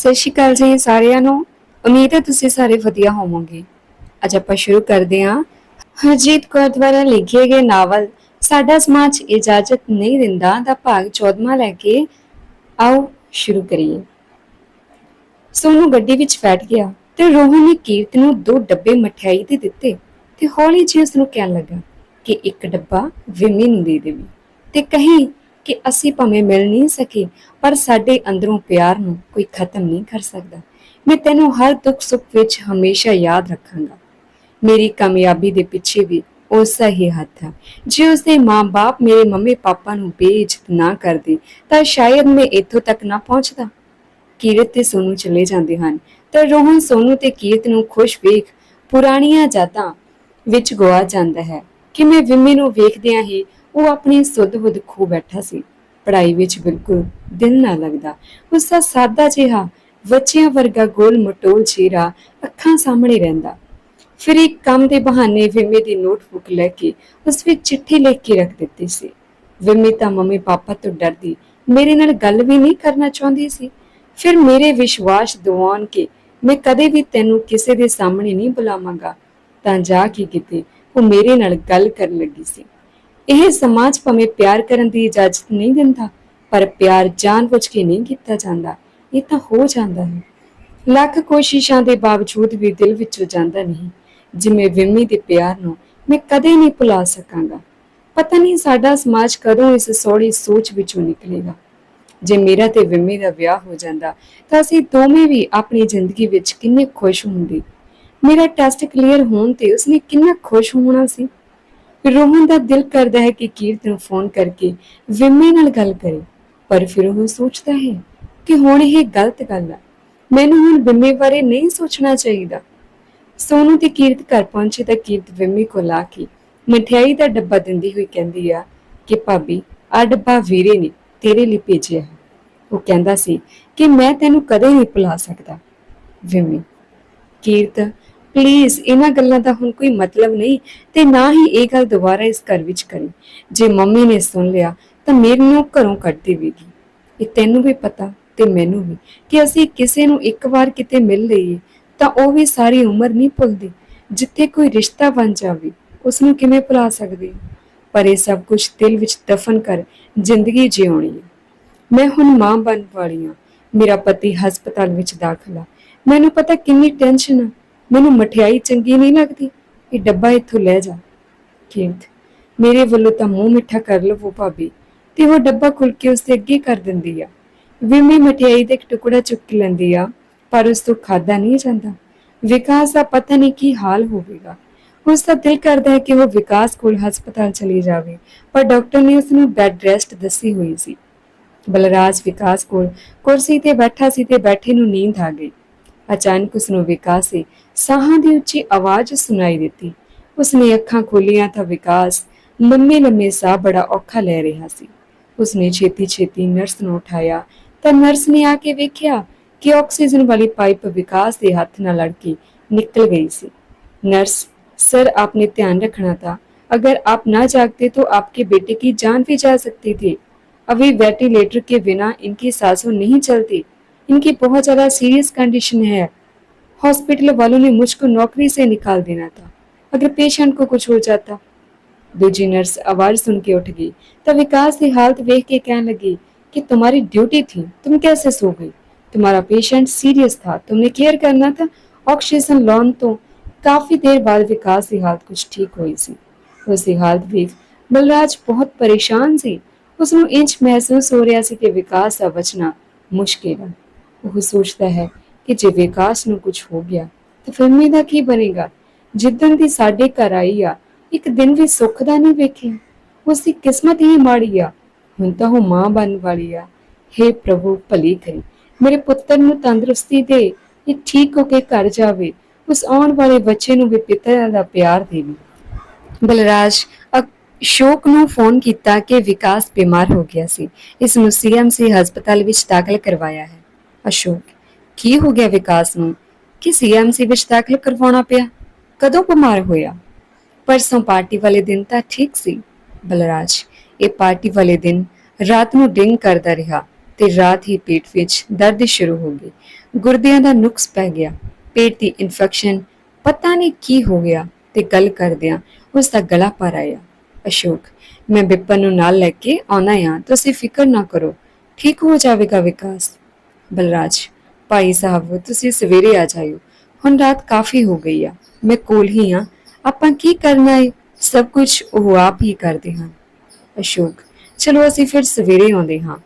ਸਤਿ ਸ਼੍ਰੀ ਅਕਾਲ ਜੀ ਸਾਰਿਆਂ ਨੂੰ। ਉਮੀਦ ਹੈ ਤੁਸੀਂ ਸਾਰੇ ਵਧੀਆ ਹੋਵੋਗੇ। ਅੱਜ ਆਪਾਂ ਸ਼ੁਰੂ ਕਰਦੇ ਹਾਂ। ਹਰਜੀਤ ਕੌਰ ਦੁਆਰਾ ਲਿਖੇ ਗਏ ਨਾਵਲ, ਸਾਡਾ ਸਮਾਜ ਇਜਾਜ਼ਤ ਨਹੀਂ ਦਿੰਦਾ ਦਾ ਭਾਗ 14ਵਾਂ ਲੈ ਕੇ ਆਓ ਸ਼ੁਰੂ ਕਰੀਏ। ਸੋਨੂੰ ਗੱਡੀ ਵਿੱਚ ਬੈਠ ਗਿਆ ਤੇ ਰੋਹਨ ਨੇ ਕੀਰਤ ਨੂੰ ਦੋ ਡੱਬੇ ਮਠਿਆਈ ਦੇ ਦਿੱਤੇ ਤੇ ਹੌਲੀ ਜਿਹੀ ਉਸ ਨੂੰ ਕਹਿਣ ਲੱਗਾ ਕਿ ਇੱਕ ਡੱਬਾ ਵਿਮੀ ਨੂੰ ਦੇ ਦੇਵੀ ਤੇ ਕਹੀਂ ਕਿ ਅਸੀਂ ਭਾਵੇਂ ਮਿਲ ਨਹੀਂ ਸਕੇ, ਪਰ ਸਾਡੇ ਅੰਦਰੋਂ ਪਿਆਰ ਨੂੰ ਕੋਈ ਖਤਮ ਨਹੀਂ ਕਰ ਸਕਦਾ। ਮੈਂ ਤੈਨੂੰ ਹਰ ਦੁੱਖ ਸੁੱਖ ਵਿੱਚ ਹਮੇਸ਼ਾ ਯਾਦ ਰੱਖਾਂਗਾ। ਮੇਰੀ ਕਾਮਯਾਬੀ ਦੇ ਪਿੱਛੇ ਵੀ ਉਸਦਾ ਹੀ ਹੱਥ ਹੈ ਜੇ ਉਸਦੇ ਮਾਂ-ਬਾਪ ਮੇਰੇ ਮੰਮੀ ਪਾਪਾ ਨੂੰ ਬੇਇੱਜ਼ਤ ਨਾ ਕਰਦੇ, ਤਾਂ ਸ਼ਾਇਦ ਮੈਂ ਇੱਥੋਂ ਤੱਕ ਨਾ ਪਹੁੰਚਦਾ। ਕੀਰਤ ਤੇ ਸੋਨੂੰ ਚਲੇ ਜਾਂਦੇ ਹਨ। ਤਾਂ ਰੋਹਨ ਸੋਨੂੰ ਤੇ ਕੀਰਤ ਨੂੰ ਖੁਸ਼ ਵੇਖ ਪੁਰਾਣੀਆਂ ਯਾਦਾਂ ਵਿੱਚ ਗਵਾ ਜਾਂਦਾ ਹੈ ਕਿ ਮੈਂ ਵਿਮੀ ਨੂੰ ਵੇਖਦਿਆਂ ਹੀ ਉਹ ਆਪਣੀ ਸੁੱਧ-ਬੁੱਧ ਖੋ ਬੈਠਾ ਸੀ। ਪੜ੍ਹਾਈ ਵਿੱਚ ਬਿਲਕੁਲ ਦਿਲ ਨਾ ਲੱਗਦਾ। ਉਸ ਦਾ ਸਾਦਾ ਜਿਹਾ ਬੱਚਿਆਂ ਵਰਗਾ ਗੋਲ ਮਟੋਲ ਚਿਹਰਾ ਅੱਖਾਂ ਸਾਹਮਣੇ ਰਹਿੰਦਾ। ਫਿਰ ਇੱਕ ਕੰਮ ਦੇ ਬਹਾਨੇ ਵਿਮੇ ਦੀ ਨੋਟਬੁੱਕ ਲੈ ਕੇ ਉਸ ਵਿੱਚ ਚਿੱਠੀ ਲਿਖ ਕੇ ਰੱਖ ਦਿੱਤੀ ਸੀ। ਵਿਮੇ ਤਾਂ ਮੰਮੀ ਪਾਪਾ ਤੋਂ ਡਰਦੀ, ਮੇਰੇ ਨਾਲ ਗੱਲ ਵੀ ਨਹੀਂ ਕਰਨਾ ਚਾਹੁੰਦੀ ਸੀ। ਫਿਰ ਮੇਰੇ ਵਿਸ਼ਵਾਸ ਦਿਵਾਉਣ ਕੇ ਮੈਂ ਕਦੇ ਵੀ ਤੈਨੂੰ ਕਿਸੇ ਦੇ ਸਾਹਮਣੇ ਨਹੀਂ ਬੁਲਾਵਾਂਗਾ। ਤਾਂ ਜਾ ਕੇ ਕਿਤੇ ਉਹ ਮੇਰੇ ਨਾਲ ਗੱਲ ਕਰਨ ਲੱਗੀ ਸੀ। ਇਹ ਸਮਾਜ ਭਾਵੇਂ ਪਿਆਰ ਕਰਨ ਦੀ ਇਜਾਜ਼ਤ ਨਹੀਂ ਦਿੰਦਾ, ਪਰ ਪਿਆਰ ਜਾਣਬੁੱਝ ਕੇ ਨਹੀਂ ਕੀਤਾ ਜਾਂਦਾ, ਇਹ ਤਾਂ ਹੋ ਜਾਂਦਾ ਹੈ। ਲੱਖ ਕੋਸ਼ਿਸ਼ਾਂ ਦੇ ਬਾਵਜੂਦ ਵੀ ਦਿਲ ਵਿੱਚੋਂ ਜਾਂਦਾ ਨਹੀਂ। ਜਿਵੇਂ ਵਿਮੀ ਦੇ ਪਿਆਰ ਨੂੰ ਮੈਂ ਕਦੇ ਨਹੀਂ ਭੁਲਾ ਸਕਾਂਗਾ। ਪਤਾ ਨਹੀਂ ਸਾਡਾ ਸਮਾਜ ਕਦੋਂ ਇਸ ਸੌੜੀ ਸੋਚ ਵਿੱਚੋਂ ਨਿਕਲੇਗਾ। ਜੇ ਮੇਰਾ ਤੇ ਵਿਮੀ ਦਾ ਵਿਆਹ ਹੋ ਜਾਂਦਾ, ਤਾਂ ਅਸੀਂ ਦੋਵੇਂ ਵੀ ਆਪਣੀ ਜ਼ਿੰਦਗੀ ਵਿੱਚ ਕਿੰਨੇ ਖੁਸ਼ ਹੁੰਦੇ। ਮੇਰਾ ਟੈਸਟ ਕਲੀਅਰ ਹੋਣ ਤੇ ਉਸਨੇ ਕਿੰਨਾ ਖੁਸ਼ ਹੋਣਾ ਸੀ। ਰੋਹਨ ਦਾ ਦਿਲ ਕਰਦਾ ਹੈ ਕਿ ਕੀਰਤ ਨੂੰ ਫੋਨ ਕਰਕੇ ਵਿਮੀ ਨਾਲ ਗੱਲ ਕਰੇ, ਪਰ ਫਿਰ ਉਹ ਸੋਚਦਾ ਹੈ ਕਿ ਹੁਣ ਇਹ ਗਲਤ ਗੱਲ ਹੈ ਮੈਨੂੰ ਹੁਣ ਵਿਮੀ ਬਾਰੇ ਨਹੀਂ ਸੋਚਣਾ ਚਾਹੀਦਾ। ਸੋਨੂ ਤੇ ਕੀਰਤ ਘਰ ਪਹੁੰਚੇ ਤਾਂ ਕੀਰਤ ਵਿਮੀ ਕੋਲ ਆ ਕੇ ਮਠਿਆਈ ਦਾ ਡੱਬਾ ਦਿੰਦੀ ਹੋਈ ਕਹਿੰਦੀ ਆ ਕਿ ਭਾਬੀ ਆ ਡੱਬਾ ਵੀਰੇ ਨੇ ਤੇਰੇ ਲਈ ਭੇਜਿਆ ਹੈ। ਉਹ ਕਹਿੰਦਾ ਸੀ ਕਿ ਮੈਂ ਤੈਨੂੰ ਕਦੇ ਨਹੀਂ ਭੁਲਾ ਸਕਦਾ। ਵਿਮੀ, ਕੀਰਤ ਪਲੀਜ਼ ਇਹਨਾਂ ਗੱਲਾਂ ਦਾ ਹੁਣ ਕੋਈ ਮਤਲਬ ਨਹੀਂ ਤੇ ਨਾ ਹੀ ਇਹ ਗੱਲ ਦੁਬਾਰਾ ਇਸ ਘਰ ਵਿੱਚ ਕਰੀ। ਜੇ ਮੰਮੀ ਨੇ ਸੁਣ ਲਿਆ, ਤਾਂ ਮੈਨੂੰ ਘਰੋਂ ਕੱਢ ਦੇਵੇਗੀ ਇਹ ਤੈਨੂੰ ਵੀ ਪਤਾ ਤੇ ਮੈਨੂੰ ਵੀ ਕਿ ਅਸੀਂ ਕਿਸੇ ਨੂੰ ਇੱਕ ਵਾਰ ਕਿਤੇ ਮਿਲ ਲਈਏ, ਤਾਂ ਉਹ ਵੀ ਸਾਰੀ ਉਮਰ ਨਹੀਂ ਭੁੱਲਦੀ। ਜਿੱਥੇ ਕੋਈ ਰਿਸ਼ਤਾ ਬਣ ਜਾਵੇ ਉਸ ਨੂੰ ਕਿਵੇਂ ਭੁਲਾ ਸਕਦੇ ਪਰ ਇਹ ਸਭ ਕੁਝ ਦਿਲ ਵਿੱਚ ਦਫਨ ਕਰ ਜ਼ਿੰਦਗੀ ਜਿਉਣੀ ਹੈ। ਮੈਂ ਹੁਣ ਮਾਂ ਬਣ ਵਾਲੀ ਹਾਂ। ਮੇਰਾ ਪਤੀ ਹਸਪਤਾਲ ਵਿੱਚ ਦਾਖਲਾ ਮੈਨੂੰ ਪਤਾ ਕਿੰਨੀ ਟੈਨਸ਼ਨ ਆ। ਮੈਨੂੰ ਮਠਿਆਈ ਚੰਗੀ ਨਹੀਂ ਲੱਗਦੀ। ਇਹ ਡੱਬਾ ਇੱਥੋਂ ਲੈ ਜਾ। ਕੀਮਤ ਮੇਰੇ ਵੱਲੋਂ ਤਾਂ ਮੂੰਹ ਮਿੱਠਾ ਕਰ ਲਵੋ ਭਾਬੀ, ਤੇ ਉਹ ਡੱਬਾ ਖੁੱਲ ਕੇ ਉਸ ਅੱਗੇ ਕਰ ਦਿੰਦੀ ਆ। ਵਿਮੀ ਮਠਿਆਈ ਦਾ ਇੱਕ ਟੁਕੜਾ ਚੁੱਕ ਲੈਂਦੀ ਆ, ਪਰ ਉਸ ਤੋਂ ਖਾਦਾ ਨਹੀਂ ਜਾਂਦਾ। ਵਿਕਾਸ ਦਾ ਪਤਾ ਨਹੀਂ ਕੀ ਹਾਲ ਹੋਵੇਗਾ। ਉਸ ਦਾ ਦਿਲ ਕਰਦਾ ਹੈ ਕਿ ਉਹ ਵਿਕਾਸ ਕੋਲ ਹਸਪਤਾਲ ਚਲੀ ਜਾਵੇ, ਪਰ ਡਾਕਟਰ ਨੇ ਉਸ ਨੂੰ ਬੈੱਡ ਰੈਸਟ ਦੱਸੀ ਹੋਈ ਸੀ। ਬਲਰਾਜ ਵਿਕਾਸ ਕੋਲ ਕੁਰਸੀ ਤੇ ਬੈਠਾ ਸੀ ਤੇ ਬੈਠੇ ਨੂੰ ਨੀਂਦ ਆ ਗਈ। ਅਚਾਨਕ ਉਸ ਨੂੰ ਵਿਕਾਸ ਦੇ ਸਾਹਾਂ ਦੀ ਉੱਚੀ ਆਵਾਜ਼ ਸੁਣਾਈ ਦਿੱਤੀ ਉਸ ਨੇ ਅੱਖਾਂ ਖੋਲੀਆਂ ਤਾਂ ਵਿਕਾਸ ਲੰਮੇ ਲੰਮੇ ਸਾਹ ਬੜਾ ਔਖਾ ਲੈ ਰਿਹਾ ਸੀ ਉਸ ਨੇ ਛੇਤੀ ਛੇਤੀ ਨਰਸ ਨੂੰ ਉਠਾਇਆ ਤਾਂ ਨਰਸ ਨੇ ਆ ਕੇ ਵੇਖਿਆ ਕਿ ਆਕਸੀਜਨ ਵਾਲੀ ਪਾਈਪ ਵਿਕਾਸ ਦੇ ਹੱਥ ਨਾਲ ਲੜ ਕੇ ਨਿਕਲ ਗਈ ਸੀ नर्स सर आपने ध्यान रखना था अगर आप ना जागते तो आपके बेटे की जान भी जा सकती थी अभी वेंटिलेटर के बिना इनकी सांसों नहीं चलती इनकी बहुत ज़्यादा सीरियस कंडीशन है हॉस्पिटल वालों ने मुझको नौकरी से निकाल देना था अगर पेशेंट को कुछ हो जाता दूजी नर्स आवाज सुन के उठ गई तब विकास की हालत देख के कहने लगी कि तुम्हारी ड्यूटी थी तुम कैसे सो गई तुम्हारा पेशेंट सीरियस था तुमने केयर करना था ऑक्सीजन लॉन तो ਕਾਫੀ ਦੇਰ ਬਾਅਦ ਵਿਕਾਸ ਦੀ ਹਾਲਤ ਕੁਝ ਠੀਕ ਹੋਈ ਸੀ ਉਸ ਦੀ ਹਾਲਤ ਵੇਖ ਬਲਰਾਜ ਬਹੁਤ ਪਰੇਸ਼ਾਨ ਸੀ ਉਸ ਨੂੰ ਇੰਜ ਮਹਿਸੂਸ ਹੋ ਰਿਹਾ ਸੀ ਕਿ ਵਿਕਾਸ ਦਾ ਬਚਣਾ ਮੁਸ਼ਕਿਲ ਹੈ ਉਹ ਸੋਚਦਾ ਹੈ ਕਿ ਜੇ ਵਿਕਾਸ ਨੂੰ ਕੁਝ ਹੋ ਗਿਆ, ਤਾਂ ਫਿਲਮੀ ਦਾ ਕੀ ਬਣੇਗਾ? ਜਿੱਦਣ ਦੀ ਸਾਡੇ ਘਰ ਆਈ ਆ, ਇੱਕ ਦਿਨ ਵੀ ਸੁੱਖ ਦਾ ਨਹੀਂ ਵੇਖਿਆ। ਉਸ ਦੀ ਕਿਸਮਤ ਹੀ ਮਾੜੀ ਆ। ਹੁਣ ਤਾਂ ਉਹ ਮਾਂ ਬਣ ਵਾਲੀ ਆ। हे ਪ੍ਰਭੂ, ਭਲੀ ਕਰੀ। ਮੇਰੇ ਪੁੱਤਰ ਨੂੰ ਤੰਦਰੁਸਤੀ ਦੇ। ਇਹ ਠੀਕ ਹੋ ਕੇ ਘਰ ਜਾਵੇ। ਉਸ ਆਉਣ ਵਾਲੇ ਬੱਚੇ ਨੂੰ ਵੀ ਪਿਤਾ ਦਾ ਪਿਆਰ ਦੇਵੇ। ਬਲਰਾਜ ਅਸ਼ੋਕ ਨੂੰ ਫੋਨ ਕੀਤਾ ਕਿ ਵਿਕਾਸ ਬਿਮਾਰ ਹੋ ਗਿਆ ਸੀ। ਇਸ ਨੂੰ ਸੀਐਮਸੀ ਹਸਪਤਾਲ ਵਿੱਚ ਦਾਖਲ ਕਰਵਾਇਆ ਹੈ। ਅਸ਼ੋਕ ਕੀ ਹੋ ਗਿਆ ਵਿਕਾਸ ਨੂੰ? ਕਿ ਸੀਐਮਸੀ ਵਿੱਚ ਦਾਖਲ ਕਰਵਾਉਣਾ ਪਿਆ? ਕਦੋਂ ਬਿਮਾਰ ਹੋਇਆ? ਪਰਸੋਂ ਪਾਰਟੀ ਵਾਲੇ ਦਿਨ ਤਾਂ ਠੀਕ ਸੀ, ਬਲਰਾਜ। ਇਹ ਪਾਰਟੀ ਵਾਲੇ ਦਿਨ ਰਾਤ ਨੂੰ ਡਿੰਗ ਕਰਦਾ ਰਿਹਾ ਤੇ ਰਾਤ ਹੀ ਪੇਟ ਵਿੱਚ ਦਰਦ ਸ਼ੁਰੂ ਹੋ ਗਈ ਗੁਰਦਿਆਂ ਦਾ ਨੁਕਸ ਪੈ ਗਿਆ। ਪੇਟ ਦੀ ਇਨਫੈਕਸ਼ਨ ਪਤਾ ਨਹੀਂ ਕੀ ਹੋ ਗਿਆ ਤੇ ਗੱਲ ਕਰਦਿਆਂ ਉਸ ਦਾ ਗਲਾ ਭਰ ਆਇਆ। ਅਸ਼ੋਕ, ਮੈਂ ਬਿਪਨ ਨੂੰ ਨਾਲ ਲੈ ਕੇ ਆਉਣਾ ਆ, ਤੁਸੀਂ ਫਿਕਰ ਨਾ ਕਰੋ। ਠੀਕ ਹੋ ਜਾਵੇਗਾ ਵਿਕਾਸ। ਬਲਰਾਜ ਭਾਈ ਸਾਹਿਬ, ਤੁਸੀਂ ਸਵੇਰੇ ਆ ਜਾਇਓ। ਹੁਣ ਰਾਤ ਕਾਫੀ ਹੋ ਗਈ ਆ। ਮੈਂ ਕੋਲ ਹੀ ਆ। ਆਪਾਂ ਕੀ ਕਰਨਾ ਹੈ ਸਭ ਕੁਝ ਉਹ ਆਪ ਹੀ ਕਰਦੇ ਹਾਂ ਅਸ਼ੋਕ, ਚਲੋ ਅਸੀਂ ਫਿਰ ਸਵੇਰੇ ਆਉਂਦੇ ਹਾਂ।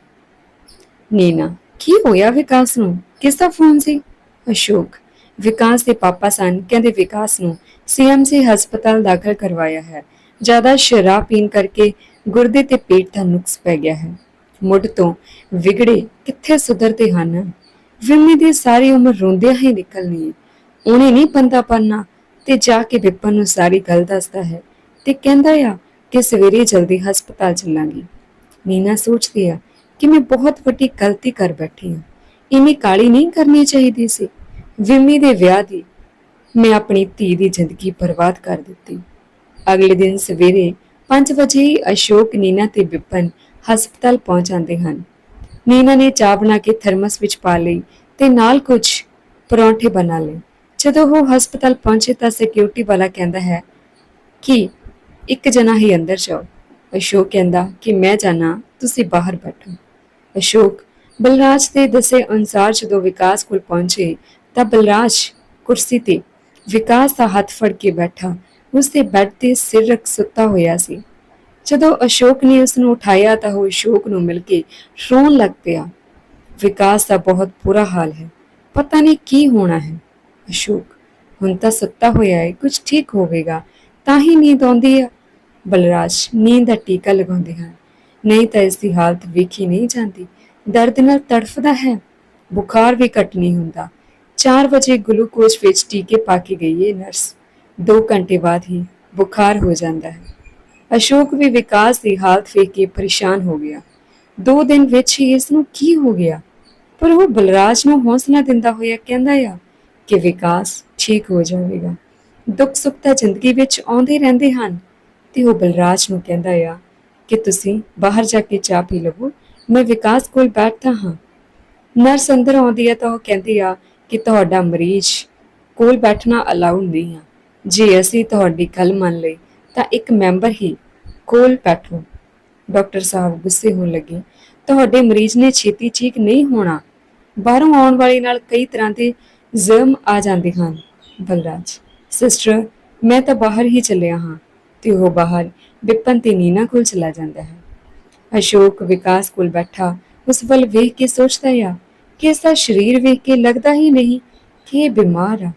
ਨੀਨਾ, ਕੀ ਹੋਇਆ ਵਿਕਾਸ ਨੂੰ? ਕਿਸ ਦਾ ਫੋਨ ਸੀ? ਅਸ਼ੋਕ, ਵਿਕਾਸ ਦੇ ਪਾਪਾ ਸਨ। ਕਹਿੰਦੇ ਵਿਕਾਸ ਨੂੰ ਸੀਐਮਸੀ ਹਸਪਤਾਲ ਦਾਖਲ ਕਰਵਾਇਆ ਹੈ। ਜ਼ਿਆਦਾ ਸ਼ਰਾਬ ਪੀਣ ਕਰਕੇ ਗੁਰਦੇ ਤੇ ਪੇਟ ਦਾ ਨੁਕਸ ਪੈ ਗਿਆ ਹੈ। ਮੁੱਢ ਤੋਂ ਵਿਗੜੇ ਕਿੱਥੇ ਸੁਧਰਦੇ ਹਨ? ਵਿੰਮੀ ਦੀ ਸਾਰੀ ਉਮਰ ਰੋਂਦਿਆਂ ਹੀ ਨਿਕਲਣੀ ਹੈ ਉਹਨੇ ਨਹੀਂ ਬੰਦਾ ਪੰਨਾ ਤੇ ਜਾ ਕੇ ਵਿਪਨ ਨੂੰ ਸਾਰੀ ਗੱਲ ਦੱਸਦਾ ਹੈ ਤੇ ਕਹਿੰਦਾ ਆ ਕਿ ਸਵੇਰੇ ਜਲਦੀ ਹਸਪਤਾਲ ਚੱਲਾਂਗੀ। ਨੀਨਾ ਸੋਚਦੀ ਆ ਕਿ ਮੈਂ ਬਹੁਤ ਵੱਡੀ ਗਲਤੀ ਕਰ ਬੈਠੀ ਹਾਂ ਇੰਨੀ ਕਾਲੀ ਨਹੀਂ ਕਰਨੀ ਚਾਹੀਦੀ ਸੀ। ਵਿਮੀ ਦੇ ਵਿਆਹ ਦੀ ਮੈਂ ਆਪਣੀ ਧੀ ਦੀ ਜ਼ਿੰਦਗੀ ਬਰਬਾਦ ਕਰ ਦਿੱਤੀ। ਅਗਲੇ ਦਿਨ ਸਵੇਰੇ 5 ਵਜੇ ਹੀ ਅਸ਼ੋਕ ਨੀਨਾ ਤੇ ਵਿਪਨ ਹਸਪਤਾਲ ਪਹੁੰਚ ਜਾਂਦੇ ਹਨ। ਨੀਨਾ ਨੇ ਚਾਹ ਬਣਾ ਕੇ ਥਰਮਸ ਵਿੱਚ ਪਾ ਲਈ ਤੇ ਨਾਲ ਕੁਝ ਪਰੌਂਠੇ ਬਣਾ ਲਏ। ਜਦੋਂ ਉਹ ਹਸਪਤਾਲ ਪਹੁੰਚੇ ਤਾਂ ਸਿਕਿਉਰਿਟੀ ਵਾਲਾ ਕਹਿੰਦਾ ਹੈ ਕਿ ਇੱਕ ਜਣਾ ਹੀ ਅੰਦਰ ਜਾਓ। ਅਸ਼ੋਕ ਕਹਿੰਦਾ ਕਿ ਮੈਂ ਜਾਣਾ, ਤੁਸੀਂ ਬਾਹਰ ਬੈਠੋ। ਅਸ਼ੋਕ, ਬਲਰਾਜ ਦੇ ਦੱਸੇ ਅਨੁਸਾਰ ਜਦੋਂ ਵਿਕਾਸ ਕੋਲ ਪਹੁੰਚੇ ਤਾਂ ਬਲਰਾਜ ਕੁਰਸੀ ਤੇ ਵਿਕਾਸ ਦਾ ਹੱਥ ਫੜ ਕੇ ਬੈਠਾ। ਉਸ ਦੇ ਬੈੱਡ ਤੇ ਸਿਰ ਰੱਖ ਸੁੱਤਾ ਹੋਇਆ ਸੀ। ਜਦੋਂ ਅਸ਼ੋਕ ਨੇ ਉਸ ਨੂੰ ਉਠਾਇਆ ਤਾਂ ਉਹ ਅਸ਼ੋਕ ਨੂੰ ਮਿਲ ਕੇ ਰੋਣ ਲੱਗ ਪਿਆ। ਵਿਕਾਸ ਦਾ ਬਹੁਤ ਬੁਰਾ ਹਾਲ ਹੈ। ਪਤਾ ਨਹੀਂ ਕੀ ਹੋਣਾ ਹੈ। ਅਸ਼ੋਕ, ਹੁਣ ਤਾਂ ਸੁੱਤਾ ਹੋਇਆ ਹੈ, ਕੁਝ ਠੀਕ ਹੋਵੇਗਾ, ਤਾਂ ਹੀ ਨੀਂਦ ਆਉਂਦੀ ਹੈ ਬਲਰਾਜ, ਨੀਂਦ ਦਾ ਟੀਕਾ ਲਗਾਉਂਦੇ ਹਨ। ਨਹੀਂ ਤਾਂ ਇਸ ਦੀ ਹਾਲਤ ਵੇਖੀ ਨਹੀਂ ਜਾਂਦੀ। ਦਰਦ ਨਾਲ ਤੜਫਦਾ ਹੈ। ਬੁਖਾਰ ਵੀ ਘਟ ਨਹੀਂ ਹੁੰਦਾ। 4 ਵਜੇ ਗਲੂਕੋਜ਼ ਵਿੱਚ ਟੀਕੇ ਪਾ ਕੇ ਗਈ ਹੈ ਨਰਸ। 2 ਘੰਟੇ ਬਾਅਦ ਹੀ ਬੁਖਾਰ ਹੋ ਜਾਂਦਾ ਹੈ। ਅਸ਼ੋਕ ਵੀ ਵਿਕਾਸ ਦੀ ਹਾਲਤ ਵੇਖ ਕੇ ਪਰੇਸ਼ਾਨ ਹੋ ਗਿਆ। ਦੋ ਦਿਨ ਵਿੱਚ ਹੀ ਇਸ ਨੂੰ ਕੀ ਹੋ ਗਿਆ? ਪਰ ਉਹ ਬਲਰਾਜ ਨੂੰ ਹੌਸਲਾ ਦਿੰਦਾ ਹੋਇਆ ਕਹਿੰਦਾ ਆ ਕਿ ਵਿਕਾਸ ਠੀਕ ਹੋ ਜਾਵੇਗਾ। ਦੁੱਖ ਸੁੱਖ ਤਾਂ ਜ਼ਿੰਦਗੀ ਵਿੱਚ ਆਉਂਦੇ ਰਹਿੰਦੇ ਹਨ। ਤੇ ਉਹ ਬਲਰਾਜ ਨੂੰ ਕਹਿੰਦਾ ਆ ਕਿ ਤੁਸੀਂ ਬਾਹਰ ਜਾ ਕੇ ਚਾਹ ਪੀ ਲਵੋ, ਮੈਂ ਵਿਕਾਸ ਕੋਲ ਬੈਠਦਾ ਹਾਂ। ਨਰਸ ਅੰਦਰ ਆਉਂਦੀ ਹੈ ਤਾਂ ਉਹ ਕਹਿੰਦੀ ਆ ਕਿ ਤੁਹਾਡਾ ਮਰੀਜ਼ ਕੋਲ ਬੈਠਣਾ ਅਲਾਉਡ ਨਹੀਂ ਆ। ਜੇ ਅਸੀਂ ਤੁਹਾਡੀ ਗੱਲ ਮੰਨ ਲਈ ਤਾਂ ਇੱਕ ਮੈਂਬਰ ਹੀ ਕੋਲ ਬੈਠੋ। ਡਾਕਟਰ ਸਾਹਿਬ ਗੁੱਸੇ ਹੋਣ ਲੱਗੇ। ਤੁਹਾਡੇ ਮਰੀਜ਼ ਨੇ ਛੇਤੀ ਠੀਕ ਨਹੀਂ ਹੋਣਾ। ਬਾਹਰੋਂ ਆਉਣ ਵਾਲੇ ਨਾਲ ਕਈ ਤਰ੍ਹਾਂ ਦੇ ਜ਼ਰਮ ਆ ਜਾਂਦੇ ਹਨ। ਬਲਰਾਜ, ਸਿਸਟਰ, ਮੈਂ ਤਾਂ ਬਾਹਰ ਹੀ ਚੱਲਿਆ ਹਾਂ ਤੇ ਉਹ ਬਾਹਰ ਵਿਪਨ ਤੇ ਨੀਨਾ ਕੋਲ ਚਲਾ ਜਾਂਦਾ ਹੈ। ਅਸ਼ੋਕ ਵਿਕਾਸ ਕੋਲ ਬੈਠਾ, ਉਸ ਵੱਲ ਵੇਖ ਕੇ ਸੋਚਦਾ ਆ, ਕਿ ਇਸ ਦਾ ਸਰੀਰ ਵੇਖ ਕੇ ਲੱਗਦਾ ਹੀ ਨਹੀਂ ਕਿ ਇਹ ਬਿਮਾਰ ਆ।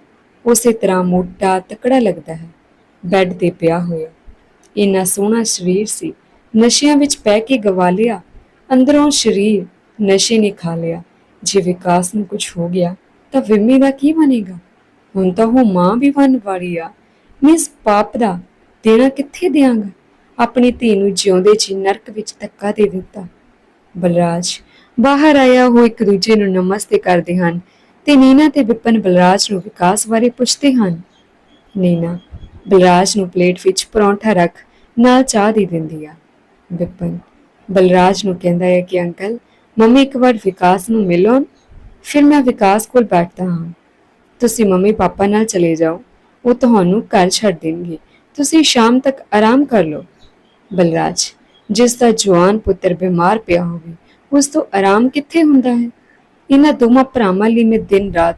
ਉਸੇ ਤਰ੍ਹਾਂ ਮੋਟਾ ਤਕੜਾ ਲੱਗਦਾ ਹੈ। ਬੈੱਡ ਤੇ ਪਿਆ ਹੋਇਆ। ਇੰਨਾ ਸੋਹਣਾ ਸਰੀਰ ਸੀ। ਨਸ਼ਿਆਂ ਵਿੱਚ ਪੈ ਕੇ ਗਵਾ ਲਿਆ। ਅੰਦਰੋਂ ਸਰੀਰ ਨਸ਼ੇ ਨੇ ਖਾ ਲਿਆ। ਜੇ ਵਿਕਾਸ ਨੂੰ ਕੁਝ ਹੋ ਗਿਆ, ਤਾਂ ਵਿਮੀ ਦਾ ਕੀ ਬਣੇਗਾ? ਹੁਣ ਤਾਂ ਉਹ ਮਾਂ ਵੀ ਬਣ ਵਾਲੀ ਆ। ਮੈਂ ਇਸ ਪਾਪ ਦਾ ਦੇਣਾ ਕਿੱਥੇ ਦਿਆਂਗਾ? ਆਪਣੀ ਧੀ ਨੂੰ ਜਿਉਂਦੇ ਜੀ ਨਰਕ ਵਿੱਚ ਧੱਕਾ ਦੇ ਦਿੱਤਾ। ਬਲਰਾਜ, ਬਾਹਰ ਆਇਆ ਉਹ ਇੱਕ ਦੂਜੇ ਨੂੰ ਨਮਸਤੇ ਕਰਦੇ ਹਨ ਤੇ ਨੀਨਾ ਤੇ ਵਿਪਨ ਬਲਰਾਜ ਨੂੰ ਵਿਕਾਸ ਬਾਰੇ ਪੁੱਛਦੇ ਹਨ। ਨੀਨਾ ਬਲਰਾਜ ਨੂੰ ਪਲੇਟ ਵਿੱਚ ਪਰੌਂਠਾ ਰੱਖ ਨਾਲ ਚਾਹ ਦੇ ਦਿੰਦੀ ਆ। ਵਿਪਨ ਬਲਰਾਜ ਨੂੰ ਕਹਿੰਦਾ ਹੈ ਕਿ ਅੰਕਲ, ਮੰਮੀ ਇੱਕ ਵਾਰ ਵਿਕਾਸ ਨੂੰ ਮਿਲੋ ਫਿਰ ਮੈਂ ਵਿਕਾਸ ਕੋਲ ਬੈਠਦਾ ਹਾਂ। ਤੁਸੀਂ ਮੰਮੀ ਪਾਪਾ ਨਾਲ ਚਲੇ ਜਾਓ, ਉਹ ਤੁਹਾਨੂੰ ਘਰ ਛੱਡ ਦੇਣਗੇ। ਤੁਸੀਂ ਸ਼ਾਮ ਤੱਕ ਆਰਾਮ ਕਰ ਲਓ। ਬਲਰਾਜ, ਜਿਸ ਦਾ ਜਵਾਨ ਪੁੱਤਰ ਬਿਮਾਰ ਪਿਆ ਹੋਵੇ, ਉਸ ਤੋਂ ਆਰਾਮ ਕਿੱਥੇ ਹੁੰਦਾ ਹੈ? ਇਹਨਾਂ ਦੋਵਾਂ ਭਰਾਵਾਂ ਲਈ ਮੈਂ ਦਿਨ ਰਾਤ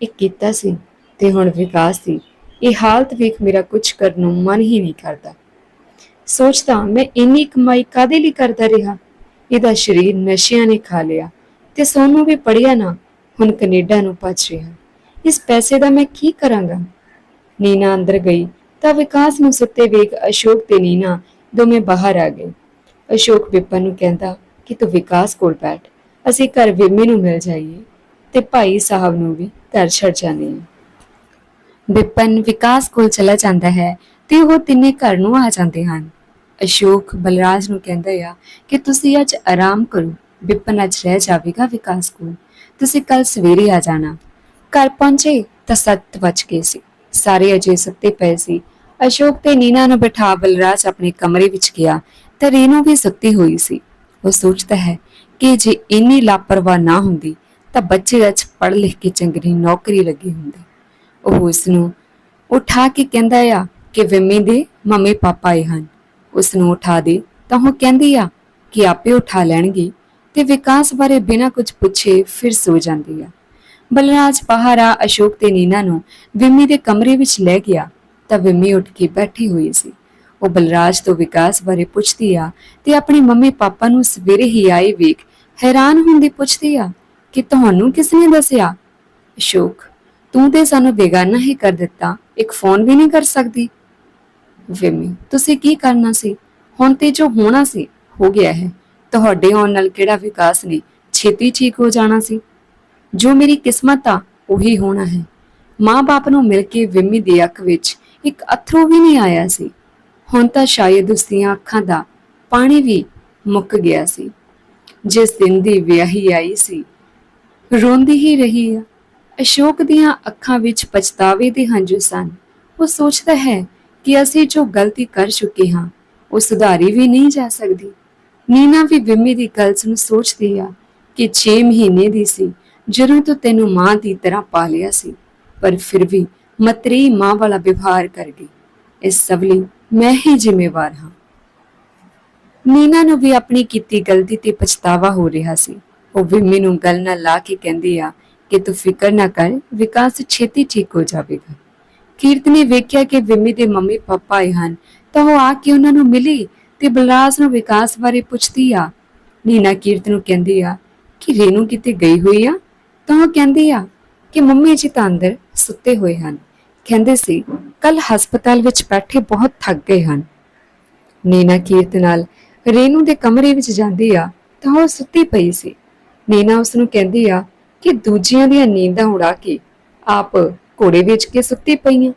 ਇੱਕ ਕੀਤਾ ਸੀ ਤੇ ਹੁਣ ਵਿਕਾਸ ਦੀ ਇਹ ਹਾਲਤ ਵੇਖ ਮੇਰਾ ਕੁਝ ਕਰਨ ਨੂੰ ਮਨ ਹੀ ਨਹੀਂ ਕਰਦਾ। ਸੋਚਦਾ, ਮੈਂ ਇੰਨੀ ਕਮਾਈ ਕਾਦੇ ਲਈ ਕਰਦਾ ਰਿਹਾ? ਇਹਦਾ ਸਰੀਰ ਨਸ਼ਿਆਂ ਨੇ ਖਾ ਲਿਆ ਤੇ ਸੋਨੂੰ ਵੀ ਪੜਿਆ ਨਾ, ਹੁਣ ਕੈਨੇਡਾ ਨੂੰ ਭੱਜ ਰਿਹਾ। ਇਸ ਪੈਸੇ ਦਾ ਮੈਂ ਕੀ ਕਰਾਂਗਾ? ਨੀਨਾ ਅੰਦਰ ਗਈ, ਤਾਂ ਵਿਕਾਸ ਨੂੰ ਸੁੱਤੇ ਵੇਖ ਅਸ਼ੋਕ ਤੇ ਨੀਨਾ ਦੋਵੇਂ ਬਾਹਰ ਆ ਗਏ। ਅਸ਼ੋਕ ਵਿਪਨ ਨੂੰ ਕਹਿੰਦਾ, ਕਿ ਤੂੰ ਵਿਕਾਸ ਕੋਲ ਬੈਠ, ਅਸੀਂ ਘਰ ਵਿਮੇ ਨੂੰ ਮਿਲ ਜਾਈਏ ਤੇ ਭਾਈ ਸਾਹਿਬ ਨੂੰ ਵੀ ਘਰ ਛੱਡ ਜਾਣੇ ਆ ਬਿਪਨ ਵਿਕਾਸ ਕੋਲ ਚਲਾ ਜਾਂਦਾ ਹੈ ਤੇ ਉਹ ਤਿੰਨੇ ਘਰ ਨੂੰ ਆ ਜਾਂਦੇ ਹਨ। ਅਸ਼ੋਕ ਬਲਰਾਜ ਨੂੰ ਕਹਿੰਦਾ ਆ ਕਿ ਤੁਸੀਂ ਅੱਜ ਆਰਾਮ ਕਰੋ ਬਿਪਨ ਅੱਜ ਰਹਿ ਜਾਵੇਗਾ ਵਿਕਾਸ ਕੋਲ। ਤੁਸੀਂ ਕੱਲ ਸਵੇਰੇ ਆ ਜਾਣਾ। ਘਰ ਪਹੁੰਚੇ ਤਾਂ ਸੱਤ ਵੱਜ ਗਏ ਸੀ। ਸਾਰੇ ਅਜੇ ਸੁੱਤੇ ਪਏ ਸੀ। ਅਸ਼ੋਕ ਤੇ ਨੀਨਾ ਨੂੰ ਬਿਠਾ ਬਲਰਾਜ ਆਪਣੇ ਕਮਰੇ ਵਿੱਚ ਗਿਆ ਤਾਂ ਰੀਨੂ ਵੀ ਸੁੱਤੀ ਹੋਈ ਸੀ। ਉਹ ਸੋਚਦਾ ਹੈ ਕਿ ਜੇ ਇੰਨੀ ਲਾਪਰਵਾਹ ਨਾ ਹੁੰਦੀ ਤਾਂ ਬੱਚੇ ਅੱਜ ਪੜ੍ਹ ਲਿਖ ਕੇ ਚੰਗੀ ਨੌਕਰੀ ਲੱਗੀ ਹੁੰਦੀ। ਉਹ ਉਸ ਨੂੰ ਉਠਾ ਕੇ ਕਹਿੰਦਾ ਆ ਕਿ ਵਿਮੀ ਦੇ ਮੰਮੀ ਪਾਪਾ ਆਏ ਹਨ। ਉਸ ਨੂੰ ਉਠਾ ਦੇ ਤਾਂ ਉਹ ਕਹਿੰਦੀ ਆ ਕਿ ਆਪੇ ਉਠਾ ਲੈਣਗੇ ਤੇ ਵਿਕਾਸ ਬਾਰੇ ਬਿਨਾਂ ਕੁਝ ਪੁੱਛੇ ਫਿਰ ਸੋ ਜਾਂਦੀ ਆ। ਬਲਰਾਜ ਬਾਹਰ ਅਸ਼ੋਕ ਤੇ ਨੀਨਾ ਨੂੰ ਵਿਮੀ ਦੇ ਕਮਰੇ ਵਿੱਚ ਲੈ ਗਿਆ ਤਾਂ ਵਿਮੀ ਉੱਠ ਕੇ ਬੈਠੀ ਹੋਈ ਸੀ। ਉਹ ਬਲਰਾਜ ਤੋਂ ਵਿਕਾਸ ਬਾਰੇ ਪੁੱਛਦੀ ਆ ਤੇ ਆਪਣੇ ਮੰਮੀ ਪਾਪਾ ਨੂੰ ਸਵੇਰੇ ਹੀ ਆਏ ਵੇਖ ਹੈਰਾਨ ਹੁੰਦੀ ਪੁੱਛਦੀ ਆ ਕਿ ਤੁਹਾਨੂੰ ਕਿਸ ਨੇ ਦੱਸਿਆ? ਅਸ਼ੋਕ ਤੂੰ ਤੇ ਸਾਨੂੰ ਬੇਗਾਨਾ ਹੀ ਕਰ ਦਿੱਤਾ, ਇੱਕ ਫੋਨ ਵੀ ਨਹੀਂ ਕਰ ਸਕਦੀ। ਵਿਮੀ, ਤੁਸੀਂ ਕੀ ਕਰਨਾ ਸੀ? ਹੁਣ ਤੇ ਜੋ ਹੋਣਾ ਸੀ, ਹੋ ਗਿਆ ਹੈ। ਤੁਹਾਡੇ ਆਉਣ ਨਾਲ ਕਿਹੜਾ ਵਿਕਾਸ ਨੇ ਛੇਤੀ ਠੀਕ ਹੋ ਜਾਣਾ ਸੀ। ਜੋ ਮੇਰੀ ਕਿਸਮਤ ਆ, ਉਹੀ ਹੋਣਾ ਹੈ। ਮਾਂ-ਬਾਪ ਨੂੰ ਮਿਲ ਕੇ ਵਿਮੀ ਦੀ ਅੱਖ ਵਿੱਚ ਇੱਕ ਅਥਰੂ ਵੀ ਨਹੀਂ ਆਇਆ ਸੀ। ਹੁਣ ਤਾਂ ਸ਼ਾਇਦ ਉਸ ਦੀਆਂ ਅੱਖਾਂ ਦਾ ਪਾਣੀ ਵੀ ਮੁੱਕ ਗਿਆ ਸੀ। ਜਿਸ ਦਿਨ ਦੀ ਵਿਆਹੀ ਆਈ ਸੀ, ਰੋਂਦੀ ਹੀ ਰਹੀ ਆ। ਅਸ਼ੋਕ ਦੀਆਂ ਅੱਖਾਂ ਵਿੱਚ ਪਛਤਾਵੇ ਦੇ ਹੰਝੂ ਸਨ। ਉਹ ਸੋਚਦਾ ਹੈ ਕਿ ਅਸੀਂ ਜੋ ਗਲਤੀ ਕਰ ਚੁੱਕੇ ਹਾਂ, ਉਹ ਸੁਧਾਰੀ ਵੀ ਨਹੀਂ ਜਾ ਸਕਦੀ। ਨੀਨਾ ਵੀ ਵਿਮੀ ਦੀ ਗੱਲ ਨੂੰ ਸੋਚਦੀ ਆ ਕਿ 6 ਮਹੀਨੇ ਦੀ ਸੀ ਜਦੋਂ ਤੋਂ ਤੈਨੂੰ ਮਾਂ ਦੀ ਤਰ੍ਹਾਂ ਪਾਲਿਆ ਸੀ, ਪਰ ਫਿਰ ਵੀ ਮਤਰੀ ਮਾਂ ਵਾਲਾ ਵਿਵਹਾਰ ਕਰ ਗਈ। ਇਸ ਸਭ ਲਈ ਮੈਂ ਹੀ ਜ਼ਿੰਮੇਵਾਰ ਹਾਂ। ਨੀਨਾ ਨੂੰ ਵੀ ਆਪਣੀ ਕੀਤੀ ਗਲਤੀ ਤੇ ਪਛਤਾਵਾ ਹੋ ਰਿਹਾ ਸੀ। ਉਹ ਵਿਮੀ ਨੂੰ ਗੱਲ ਨਾਲ ਲਾ ਕੇ ਕਹਿੰਦੀ ਆ ਕਿ ਤੂੰ ਫਿਕਰ ਨਾ ਕਰ, ਵਿਕਾਸ ਛੇਤੀ ਠੀਕ ਹੋ ਜਾਵੇਗਾ। ਕੀਰਤ ਨੇ ਵੇਖਿਆ ਕਿ ਵਿਮੀ ਦੇ ਮੰਮੀ ਪਾਪਾ ਆਏ ਹਨ, ਤਾਂ ਉਹ ਆ ਕੇ ਉਹਨਾਂ ਨੂੰ ਮਿਲੀ ਤੇ ਬਲਰਾਜ ਨੂੰ ਵਿਕਾਸ ਬਾਰੇ ਪੁੱਛਦੀ ਆ। ਨੀਨਾ ਕੀਰਤ ਨੂੰ ਕਹਿੰਦੀ ਆ ਕਿ ਰੇਨੂ ਕਿਤੇ ਗਈ ਹੋਈ ਆ? ਤਾਂ ਉਹ ਕਹਿੰਦੀ ਆ ਕਿ ਮੰਮੀ ਜੀ ਤਾਂ ਅੰਦਰ ਸੁੱਤੇ ਹੋਏ ਹਨ। ਕਹਿੰਦੇ ਸੀ, ਕੱਲ ਹਸਪਤਾਲ ਵਿੱਚ ਬੈਠੇ ਬਹੁਤ ਥੱਕ ਗਏ ਹਨ। ਨੀਨਾ ਕੀਰਤ ਨਾਲ ਰੇਨੂ ਦੇ ਕਮਰੇ ਵਿੱਚ ਜਾਂਦੀ ਆ, ਤਾਂ ਉਹ ਸੁੱਤੀ ਪਈ ਸੀ। ਨੀਨਾ ਉਸ ਨੂੰ ਕਹਿੰਦੀ ਆ ਕਿ ਦੂਜਿਆਂ ਦੀਆਂ ਨੀਂਦਾਂ ਉਡਾ ਕੇ ਆਪ ਘੋੜੇ ਵੇਚ ਕੇ ਸੁੱਤੀ ਪਈਆਂ।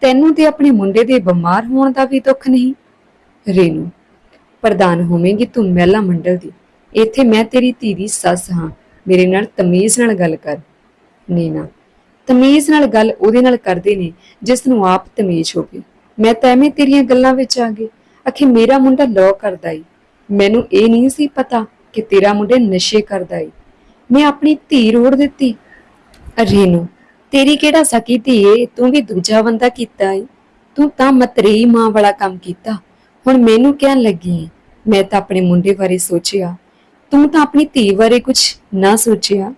ਤੈਨੂੰ ਤੇ ਆਪਣੇ ਮੁੰਡੇ ਦੇ ਬਿਮਾਰ ਹੋਣ ਦਾ ਵੀ ਦੁੱਖ ਨਹੀਂ। ਰੇਨੂ, ਪ੍ਰਧਾਨ ਹੋਵੇਂਗੀ ਤੂੰ ਮਹਿਲਾ ਮੰਡਲ ਦੀ। ਇੱਥੇ ਮੈਂ ਤੇਰੀ ਧੀ ਦੀ ਸੱਸ ਹਾਂ। ਮੇਰੇ ਨਾਲ ਤਮੀਜ਼ ਨਾਲ ਗੱਲ ਕਰ। ਨੀਨਾ, ਤਮੀਜ਼ ਨਾਲ ਗੱਲ ਉਹਦੇ ਨਾਲ ਕਰਦੇ ਨੇ, ਜਿਸ ਨੂੰ ਆਪ ਤਮੀਜ਼ ਹੋਵੇ ਮੈਂ ਤਾਂ ਐਵੇਂ ਤੇਰੀਆਂ ਗੱਲਾਂ ਵਿੱਚ ਆ ਗਈ। ਅਖੇ ਮੇਰਾ ਮੁੰਡਾ ਲੋ ਕਰਦਾ ਈ। ਮੈਨੂੰ ਇਹ ਨਹੀਂ ਸੀ ਪਤਾ ਕਿ ਤੇਰਾ ਮੁੰਡੇ ਨਸ਼ੇ ਕਰਦਾ ਈ। ਮੈਂ ਆਪਣੀ ਧੀ ਰੋੜ ਦਿੱਤੀ। ਰੇਨੂ, ਤੇਰੀ ਕਿਹੜਾ ਸਕੀ ਧੀ ਏ? ਤੂੰ ਵੀ ਦੂਜਾ ਬੰਦਾ ਕੀਤਾ ਏ। ਤੂੰ ਤਾਂ ਮਤਰੇਈ ਮਾਂ ਵਾਲਾ ਕੰਮ ਕੀਤਾ। ਹੁਣ ਮੈਨੂੰ ਕਹਿਣ ਲੱਗੀ ਏ, ਮੈਂ ਤਾਂ ਆਪਣੇ ਮੁੰਡੇ ਬਾਰੇ ਸੋਚਿਆ। ਤੂੰ ਤਾਂ ਆਪਣੀ ਧੀ ਬਾਰੇ ਕੁਝ ਨਾ ਸੋਚਿਆ।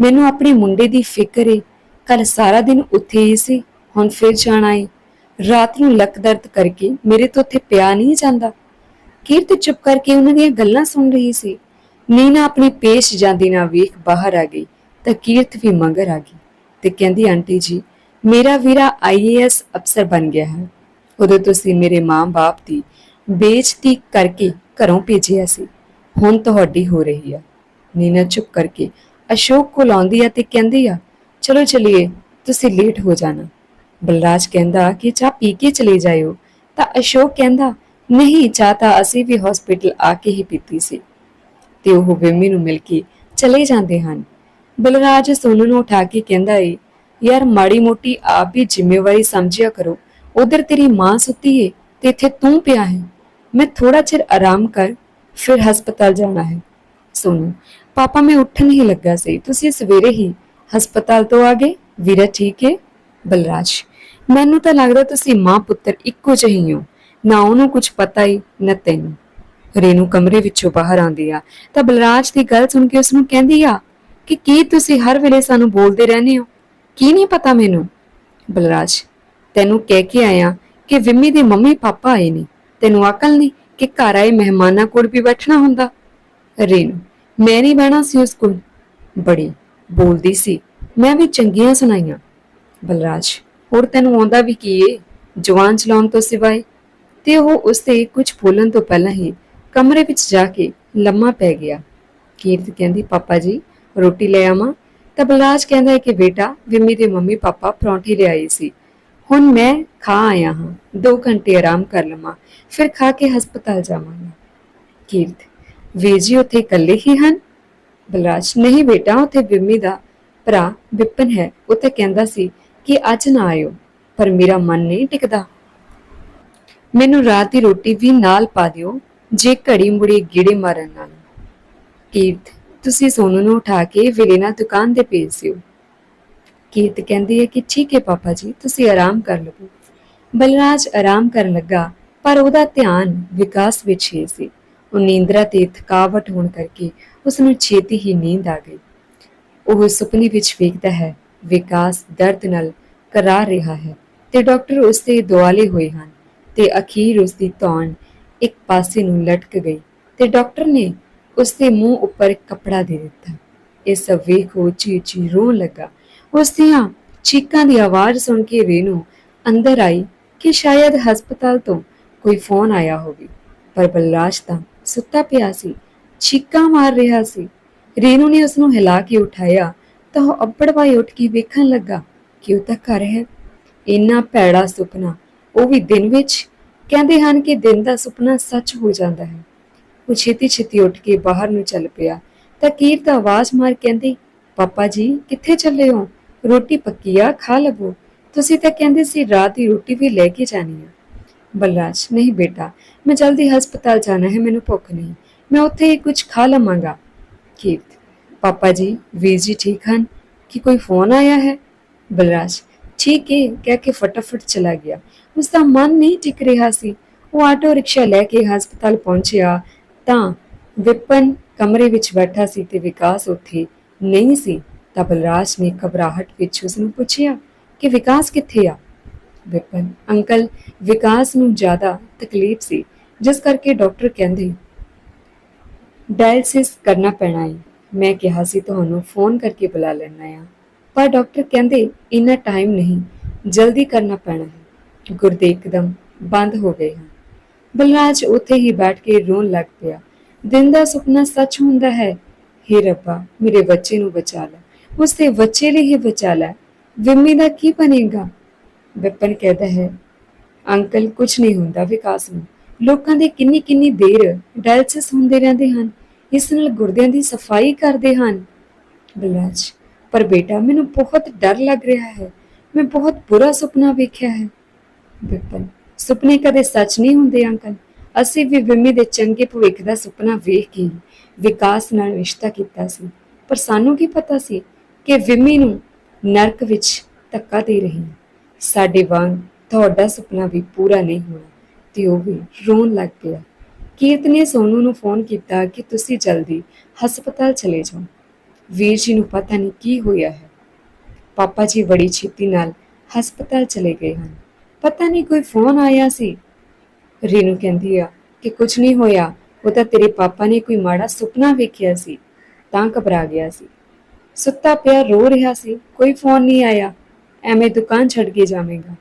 ਮੈਨੂੰ ਆਪਣੇ ਮੁੰਡੇ ਦੀ ਫਿਕਰ ਏ। ਕੱਲ ਸਾਰਾ ਦਿਨ ਉੱਥੇ ਹੀ ਸੀ, ਹੁਣ ਫਿਰ ਜਾਣਾ ਏ। ਰਾਤ ਨੂੰ ਲੱਕ ਦਰਦ ਕਰਕੇ ਮੇਰੇ ਤੋਂ ਉੱਥੇ ਪਿਆ ਨਹੀਂ ਜਾਂਦਾ। ਕੀਰਤ ਚੁੱਪ ਕਰਕੇ ਉਹਨਾਂ ਦੀਆਂ ਗੱਲਾਂ ਸੁਣ ਰਹੀ ਸੀ। ਨੀਨਾ ਆਪਣੀ ਪੇਸ਼ ਜਾਂਦੀ ਨਾ ਵੇਖ ਬਾਹਰ ਆ ਗਈ ਤਾਂ ਕੀਰਤ ਵੀ ਮੰਗਰ ਆ ਗਈ ਤੇ ਕਹਿੰਦੀ, ਆਂਟੀ ਜੀ, ਮੇਰਾ ਵੀਰਾ ਆਈਏਐਸ ਅਫਸਰ ਬਣ ਗਿਆ ਹੈ। ਉਦੋਂ ਤੁਸੀਂ ਮੇਰੇ ਮਾਂ-ਬਾਪ ਦੀ ਬੇਇੱਜ਼ਤੀ ਕਰਕੇ ਘਰੋਂ ਭੇਜਿਆ ਸੀ। ਹੁਣ ਤੁਹਾਡੀ ਹੋ ਰਹੀ ਆ। ਨੀਨਾ ਚੁੱਪ ਕਰਕੇ ਅਸ਼ੋਕ ਕੋਲ ਆਉਂਦੀ ਆ ਤੇ ਕਹਿੰਦੀ ਆ, ਚਲੋ ਚਲਿਏ, ਤੁਸੀਂ ਲੇਟ ਹੋ ਜਾਣਾ। ਬਲਰਾਜ ਕਹਿੰਦਾ, ਕਿ ਚਾਹ ਪੀ ਕੇ ਚਲੇ ਜਾਇਓ? ਤਾਂ ਅਸ਼ੋਕ ਕਹਿੰਦਾ, ਨਹੀਂ, ਚਾਹ ਤਾਂ ਅਸੀਂ ਵੀ ਹਸਪੀਟਲ ਆ ਕੇ ਹੀ ਪੀਤੀ ਸੀ। ਤੇ ਉਹ ਵਿਮੀ ਨੂੰ ਮਿਲ ਕੇ ਚਲੇ ਜਾਂਦੇ ਹਨ। ਬਲਰਾਜ ਸੋਨੂ ਨੂੰ ਉਠਾ ਕੇ ਕਹਿੰਦਾ ਏ, ਯਾਰ ਮਾੜੀ ਮੋਟੀ ਆਪ ਵੀ ਜ਼ਿੰਮੇਵਾਰੀ ਸਮਝਿਆ ਕਰੋ। ਉਧਰ ਤੇਰੀ ਮਾਂ ਸੁੱਤੀ ਏ ਤੇ ਇੱਥੇ ਤੂੰ ਪਿਆ ਹੈ। ਮੈਂ ਥੋੜਾ ਚਿਰ ਆਰਾਮ ਕਰ, ਫਿਰ ਹਸਪਤਾਲ ਜਾਣਾ ਹੈ। ਸੋਨੂ, ਪਾਪਾ, ਮੈਂ ਉੱਠਣ ਹੀ ਲੱਗਾ ਸੀ। ਤੁਸੀਂ ਸਵੇਰੇ ਹੀ ਹਸਪਤਾਲ ਤੋਂ ਆ ਗਏ? ਵੀਰਾ ਠੀਕ ਹੈ ਬਲਰਾਜ, ਮੈਨੂੰ ਤਾਂ ਲੱਗਦਾ ਤੁਸੀਂ ਮਾਂ ਪੁੱਤਰ ਇੱਕੋ ਜਿਹੇ ਹੋ ਨਾ ਉਹਨੂੰ ਕੁਝ ਪਤਾ ਹੀ ਨਾ ਤੈਨੂੰ। ਰੇਨੂ ਕਮਰੇ ਵਿੱਚੋਂ ਬਾਹਰ ਆਉਂਦੀ ਆ। ਤਾਂ ਬਲਰਾਜ ਦੀ ਗੱਲ ਸੁਣ ਕੇ ਉਸ ਨੂੰ ਕਹਿੰਦੀ ਆ ਕਿ ਕੀ ਤੁਸੀਂ ਹਰ ਵੇਲੇ ਸਾਨੂੰ ਬੋਲਦੇ ਰਹਿੰਦੇ ਹੋ? ਕੀ ਨਹੀਂ ਪਤਾ ਮੈਨੂੰ? ਬਲਰਾਜ, ਤੈਨੂੰ ਕਹਿ ਕੇ ਆਇਆ ਕਿ ਵਿਮੀ ਦੇ ਮੰਮੀ ਪਾਪਾ ਆਏ ਨੇ। ਤੈਨੂੰ ਅਕਲ ਨਹੀਂ ਕਿ ਘਰ ਆਏ ਮਹਿਮਾਨਾਂ ਕੋਲ ਵੀ ਬੈਠਣਾ ਹੁੰਦਾ? ਰੇਨੂ, ਮੈਂ ਨਹੀਂ ਬਹਿਣਾ ਸੀ ਉਸ ਕੋਲ। ਬੜੀ ਬੋਲਦੀ ਸੀ, ਮੈਂ ਵੀ ਚੰਗੀਆਂ ਸੁਣਾਈਆਂ। ਬਲਰਾਜ, ਹੋਰ ਤੈਨੂੰ ਆਉਂਦਾ ਵੀ ਕੀ ਏ? ਜਵਾਨ ਚਲਾਉਣ ਤੋਂ ਸਿਵਾਏ। ਤੇ ਉਹ ਉਸਤੇ ਕੁਝ ਬੋਲਣ ਤੋਂ ਪਹਿਲਾਂ ਹੀ ਕਮਰੇ ਵਿੱਚ ਜਾ ਕੇ ਲੰਮਾ ਪੈ ਗਿਆ। ਕੀਰਤ ਕਹਿੰਦੀ, ਪਾਪਾ ਜੀ, ਰੋਟੀ ਲੈ ਆਵਾਂ? ਤਾਂ ਬਲਰਾਜ ਕਹਿੰਦਾ ਹੈ ਕਿ, ਬੇਟਾ, ਵਿਮੀ ਦੇ ਮੰਮੀ ਪਾਪਾ ਪਰੌਂਠੀ ਲਿਆਏ ਸੀ। ਹੁਣ ਮੈਂ ਖਾ ਆਇਆ ਹਾਂ। 2 ਘੰਟੇ ਆਰਾਮ ਕਰ ਲਵਾਂ। ਫਿਰ ਖਾ ਕੇ ਹਸਪਤਾਲ ਜਾਵਾਂਗਾ। ਕੀਰਤ, ਵੀਰ ਜੀ, ਉੱਥੇ ਇਕੱਲੇ ਹੀ ਹਨ? ਬਲਰਾਜ, ਨਹੀਂ ਬੇਟਾ, ਉੱਥੇ ਵਿਮੀ ਦਾ ਭਰਾ ਵਿਪਨ ਹੈ। ਉਹ ਤਾਂ ਕਹਿੰਦਾ ਸੀ ਕਿ ਅੱਜ ਨਾ ਆਇਓ, ਪਰ ਮੇਰਾ ਮਨ ਨਹੀਂ ਟਿਕਦਾ। ਮੈਨੂੰ ਰਾਤ ਦੀ ਰੋਟੀ ਵੀ ਨਾਲ ਪਾ ਦਿਓ ਜੇ ਘੜੀ ਮੁੜੀ ਗੀੜੇ ਮਾਰਨ ਨਾਲ। ਕੀਰਤ, ਤੁਸੀਂ ਸੋਨੂ ਨੂੰ ਉਠਾ ਕੇ ਵਿਲੇ ਦੁਕਾਨ ਤੇ ਭੇਜ ਦਿਓ। ਕੀਰਤ ਕਹਿੰਦੀ ਹੈ ਕਿ ਠੀਕ ਹੈ ਪਾਪਾ ਜੀ, ਤੁਸੀਂ ਆਰਾਮ ਕਰ ਲਵੋ। ਬਲਰਾਜ ਆਰਾਮ ਕਰਨ ਲੱਗਾ, ਪਰ ਉਹਦਾ ਧਿਆਨ ਵਿਕਾਸ ਵਿੱਚ ਹੀ ਸੀ। ਉਹ ਨੀਂਦਰਾ ਤੇ ਥਕਾਵਟ ਹੋਣ ਕਰਕੇ ਉਸ ਨੂੰ ਛੇਤੀ ਹੀ ਨੀਂਦ ਆ ਗਈ। ਉਹ ਸੁਪਨੇ ਵਿੱਚ ਵੇਖਦਾ ਹੈ, ਵਿਕਾਸ ਦਰਦ ਨਾਲ ਕਰਾ ਰਿਹਾ ਹੈ ਤੇ ਡਾਕਟਰ ਉਸ ਦੇ ਦੁਆਲੇ ਹੋਏ ਹਨ ਤੇ ਅਖੀਰ ਉਸ ਦੀ ਧੌਣ ਇੱਕ ਪਾਸੇ ਨੂੰ ਲਟਕ ਗਈ ਤੇ ਡਾਕਟਰ ਨੇ ਉਸ ਦੇ ਮੂੰਹ ਉੱਪਰ ਇੱਕ ਕੱਪੜਾ ਦੇ ਦਿੱਤਾ। ਇਹ ਸਭ ਵੇਖ ਉਹ ਚੀਚੀ ਰੋਣ ਲੱਗਾ। ਉਸ ਦੀਆਂ ਚੀਕਾਂ ਦੀ ਆਵਾਜ਼ ਸੁਣ ਕੇ ਰੇਨੂ ਅੰਦਰ ਆਈ ਕਿ ਸ਼ਾਇਦ ਹਸਪਤਾਲ ਤੋਂ ਕੋਈ ਫੋਨ ਆਇਆ ਹੋਵੇ, ਪਰ ਬਲਰਾਜ ਤਾਂ ਸੁੱਤਾ ਪਿਆ ਸੀ, ਚੀਕਾਂ ਮਾਰ ਰਿਹਾ ਸੀ। ਰੇਨੂ ਨੇ ਉਸ ਨੂੰ ਹਿਲਾ ਕੇ ਉਠਾਇਆ ਤਾਂ ਉਹ ਅੱਪੜਵਾਈ ਉੱਠ ਕੇ ਵੇਖਣ ਲੱਗਾ ਕਿ ਉਹ ਤਾਂ ਘਰ ਹੈ। ਇੰਨਾ ਭੈੜਾ ਸੁਪਨਾ ਉਹ ਵੀ ਦਿਨ ਵਿੱਚ ਕਹਿੰਦੇ ਹਨ ਕਿ ਦਿਨ ਦਾ ਸੁਪਨਾ ਸੱਚ ਹੋ ਜਾਂਦਾ ਹੈ। ਉਹ ਛੇਤੀ ਛੇਤੀ ਉੱਠ ਕੇ ਬਾਹਰ ਨੂੰ ਚੱਲ ਪਿਆ। ਤਾਂ ਕੀਰਤ ਆਵਾਜ਼ ਮਾਰ ਕਹਿੰਦੀ, ਪਾਪਾ ਜੀ, ਕਿੱਥੇ ਚੱਲੇ ਹੋ? ਰੋਟੀ ਪੱਕੀ ਆ, ਖਾ ਲਵੋ। ਤੁਸੀਂ ਤਾਂ ਕਹਿੰਦੇ ਸੀ ਰਾਤ ਦੀ ਰੋਟੀ ਵੀ ਲੈ ਕੇ ਜਾਣੀ ਆ। ਬਲਰਾਜ ਨਹੀਂ ਬੇਟਾ, ਮੈਂ ਜਲਦੀ ਹਸਪਤਾਲ ਜਾਣਾ ਹੈ, ਮੈਨੂੰ ਭੁੱਖ ਨਹੀਂ। ਮੈਂ ਉੱਥੇ ਹੀ ਕੁਝ ਖਾ ਲਵਾਂਗਾ। ਕੀਰਤ, ਪਾਪਾ ਜੀ, ਵੀਰ ਜੀ ਠੀਕ ਹਨ? ਕਿ ਕੋਈ ਫੋਨ ਆਇਆ ਹੈ? ਬਲਰਾਜ ਠੀਕ ਹੈ ਕਹਿ ਕੇ ਫਟਾਫਟ ਚਲਾ ਗਿਆ। ਉਸ ਦਾ ਮਨ ਨਹੀਂ ਟਿਕ ਰਿਹਾ ਸੀ। ਉਹ ਆਟੋ ਰਿਕਸ਼ਾ ਲੈ ਕੇ ਹਸਪਤਾਲ ਪਹੁੰਚਿਆ ਤਾਂ ਵਿਪਨ ਕਮਰੇ ਵਿੱਚ ਬੈਠਾ ਸੀ ਤੇ ਵਿਕਾਸ ਉੱਥੇ ਨਹੀਂ ਸੀ। ਤਾਂ ਬਲਰਾਜ ਨੇ ਘਬਰਾਹਟ ਵਿੱਚ ਉਸ ਨੂੰ ਪੁੱਛਿਆ ਕਿ ਵਿਕਾਸ ਕਿੱਥੇ ਆ? ਵਿਪਨ, ਅੰਕਲ, ਵਿਕਾਸ ਨੂੰ ਜ਼ਿਆਦਾ ਤਕਲੀਫ ਸੀ, ਜਿਸ ਕਰਕੇ ਡਾਕਟਰ ਕਹਿੰਦੇ, ਡਾਇਲਸਿਸ ਕਰਨਾ ਪੈਣਾ ਹੈ ਮੈਂ ਕਿਹਾ ਸੀ ਤੁਹਾਨੂੰ ਫੋਨ ਕਰਕੇ ਬੁਲਾ ਲੈਣਾ ਆ ਪਰ ਡਾਕਟਰ ਕਹਿੰਦੇ, ਇੰਨਾ ਟਾਈਮ ਨਹੀਂ, ਜਲਦੀ ਕਰਨਾ ਪੈਣਾ ਹੈ। ਗੁਰਦੇ ਇੱਕਦਮ ਬੰਦ ਹੋ ਗਏ ਹਨ। ਬਲਰਾਜ ਉੱਥੇ ਹੀ ਬੈਠ ਕੇ ਰੋਣ ਲੱਗ ਪਿਆ। ਦਿਨ ਦਾ ਸੁਪਨਾ ਸੱਚ ਹੁੰਦਾ ਹੈ हे ਰੱਬਾ, ਮੇਰੇ ਬੱਚੇ ਨੂੰ ਬਚਾ ਲੈ। ਉਸ ਦੇ ਬੱਚੇ ਲਈ ਹੀ ਬਚਾ ਲੈ। ਵਿੰਮੀ ਦਾ ਕੀ ਬਣੇਗਾ? ਵਿਪਨ ਕਹਿੰਦਾ ਹੈ, ਅੰਕਲ ਕੁਝ ਨਹੀਂ ਹੁੰਦਾ ਵਿਕਾਸ ਨੂੰ। ਲੋਕਾਂ ਦੇ ਕਿੰਨੀ ਕਿੰਨੀ ਦੇਰ ਡਾਇਲਸਿਸ ਹੁੰਦੇ ਰਹਿੰਦੇ ਹਨ। ਇਸ ਨਾਲ ਗੁਰਦਿਆਂ ਦੀ ਸਫ਼ਾਈ ਕਰਦੇ ਹਨ। ਬਲਰਾਜ, ਪਰ ਬੇਟਾ, ਮੈਨੂੰ ਬਹੁਤ ਡਰ ਲੱਗ ਰਿਹਾ ਹੈ। ਮੈਂ ਬਹੁਤ ਬੁਰਾ ਸੁਪਨਾ ਵੇਖਿਆ ਹੈ। ਵਿਪਨ ਸੁਪਨੇ ਕਦੇ ਸੱਚ ਨਹੀਂ ਹੁੰਦੇ ਅੰਕਲ। ਅਸੀਂ ਵੀ ਵਿਮੀ ਦੇ ਚੰਗੇ ਭਵਿੱਖ ਦਾ ਸੁਪਨਾ ਵੇਖ ਕੇ ਵਿਕਾਸ ਨਾਲ ਰਿਸ਼ਤਾ ਕੀਤਾ ਸੀ। ਪਰ ਸਾਨੂੰ ਕੀ ਪਤਾ ਸੀ ਕਿ ਵਿਮੀ ਨੂੰ ਨਰਕ ਵਿੱਚ ਧੱਕਾ ਦੇ ਰਹੀ ਹੈ। ਸਾਡੇ ਵਾਂਗ ਤੁਹਾਡਾ ਸੁਪਨਾ ਵੀ ਪੂਰਾ ਨਹੀਂ ਹੋਣਾ, ਤੇ ਉਹ ਵੀ ਰੋਣ ਲੱਗ ਪਿਆ। ਕੀਰਤ ਨੇ ਸੋਨੂ ਨੂੰ ਫੋਨ ਕੀਤਾ ਕਿ ਤੁਸੀਂ ਜਲਦੀ ਹਸਪਤਾਲ ਚਲੇ ਜਾਓ। ਵੀਰ ਜੀ ਨੂੰ ਪਤਾ ਨਹੀਂ ਕੀ ਹੋਇਆ ਹੈ। ਪਾਪਾ ਜੀ ਬੜੀ ਛੇਤੀ ਨਾਲ ਹਸਪਤਾਲ ਚਲੇ ਗਏ ਹਨ। ਪਤਾ ਨਹੀਂ ਕੋਈ ਫੋਨ ਆਇਆ ਸੀ। ਰੀਨੂ ਕਹਿੰਦੀ ਆ ਕਿ ਕੁਝ ਨਹੀਂ ਹੋਇਆ। ਉਹ ਤਾਂ ਤੇਰੇ ਪਾਪਾ ਨੇ ਕੋਈ ਮਾੜਾ ਸੁਪਨਾ ਵੇਖਿਆ ਸੀ, ਤਾਂ ਘਬਰਾ ਗਿਆ ਸੀ। ਸੁੱਤਾ ਪਿਆ, ਰੋ ਰਿਹਾ ਸੀ, ਕੋਈ ਫੋਨ ਨਹੀਂ ਆਇਆ। ਐਵੇਂ ਦੁਕਾਨ ਛੱਡ ਕੇ ਜਾਵੇਂਗਾ।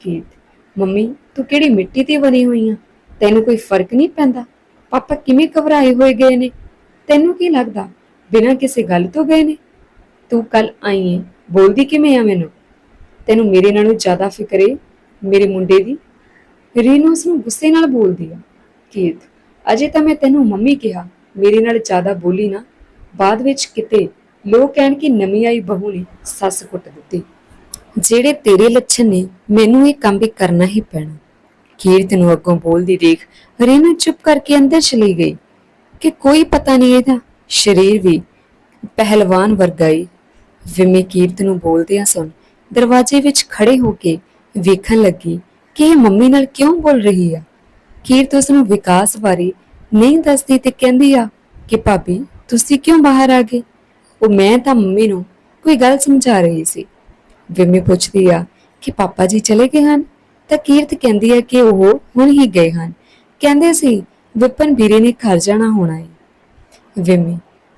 ਕੀਤ ਮੰਮੀ, ਤੂੰ ਕਿਹੜੀ ਮਿੱਟੀ 'ਤੇ ਬਣੀ ਹੋਈ ਆ? ਤੈਨੂੰ ਕੋਈ ਫ਼ਰਕ ਨਹੀਂ ਪੈਂਦਾ? ਪਾਪਾ ਕਿਵੇਂ ਘਬਰਾਏ ਹੋਏ ਗਏ ਨੇ? ਤੈਨੂੰ ਕੀ ਲੱਗਦਾ? ਬਿਨਾਂ ਕਿਸੇ ਗੱਲ ਤੋਂ ਗਏ ਨੇ? ਤੂੰ ਕੱਲ ਆਈ ਏ ਬੋਲਦੀ ਕਿਵੇਂ ਆ ਮੈਨੂੰ? ਤੈਨੂੰ ਮੇਰੇ ਨਾਲੋਂ ਜ਼ਿਆਦਾ ਫਿਕਰ ਏ ਮੇਰੇ ਮੁੰਡੇ ਦੀ। ਰੀਨੂ ਉਸ ਨੂੰ ਗੁੱਸੇ ਨਾਲ ਬੋਲਦੀ ਆ, ਕੀਰਤ, ਅਜੇ ਤਾਂ ਮੈਂ ਤੈਨੂੰ ਮੰਮੀ ਕਿਹਾ, ਮੇਰੇ ਨਾਲ ਜ਼ਿਆਦਾ ਬੋਲੀ ਨਾ। ਬਾਅਦ ਵਿੱਚ ਕਿਤੇ ਲੋਕ ਕਹਿਣ ਕਿ ਨਵੀਂ ਆਈ ਬਹੂ ਨੇ ਸੱਸ ਕੁੱਟ ਦਿੱਤੀ। ਜਿਹੜੇ ਤੇਰੇ ਲੱਛਣ ਨੇ, ਮੈਨੂੰ ਇਹ ਕੰਮ ਵੀ ਕਰਨਾ ਹੀ ਪੈਣਾ। ਕੀਰਤ ਨੂੰ ਅੱਗੋਂ ਬੋਲਦੀ ਦੇਖ ਰੀਨੂ ਚੁੱਪ ਕਰਕੇ ਅੰਦਰ ਚਲੀ ਗਈ। ਕਿ ਕੋਈ ਪਤਾ ਨਹੀਂ ਇਹਦਾ ਸਰੀਰ ਵੀ ਪਹਿਲਵਾਨ ਵਰਗਾ ਹੀ ਕੀਰਤ ਨੂੰ ਬੋਲਦਿਆਂ ਸੁਣ ਦਰਵਾਜ਼ੇ ਵਿੱਚ ਖੜੇ ਹੋ ਕੇ ਵੇਖਣ ਲੱਗੀ ਕਿ ਇਹ ਮੰਮੀ ਨਾਲ ਕਿਉਂ ਬੋਲ ਰਹੀ ਆ? ਕੀਰਤ ਉਸ ਨੂੰ ਵਿਕਾਸ ਬਾਰੇ ਨਹੀਂ ਦੱਸਦੀ ਤੇ ਕਹਿੰਦੀ ਆ ਕਿ ਭਾਬੀ, ਤੁਸੀਂ ਕਿਉਂ ਬਾਹਰ ਆ ਗਏ? ਉਹ ਮੈਂ ਤਾਂ ਮੰਮੀ ਨੂੰ ਕੋਈ ਗੱਲ ਸਮਝਾ ਰਹੀ ਸੀ। ਵਿਮੀ ਪੁੱਛਦੀ ਆ ਕਿ ਪਾਪਾ ਜੀ ਚਲੇ ਗਏ ਹਨ? ਤਾਂ ਕੀਰਤ ਕਹਿੰਦੀ ਆ ਕਿ ਉਹ ਹੁਣ ਹੀ ਗਏ ਹਨ। ਕਹਿੰਦੇ ਸੀ, ਵਿਪਨ ਵੀਰੇ ਨੇ ਘਰ ਜਾਣਾ ਹੋਣਾ ਹੈ ਵਿਮੀ,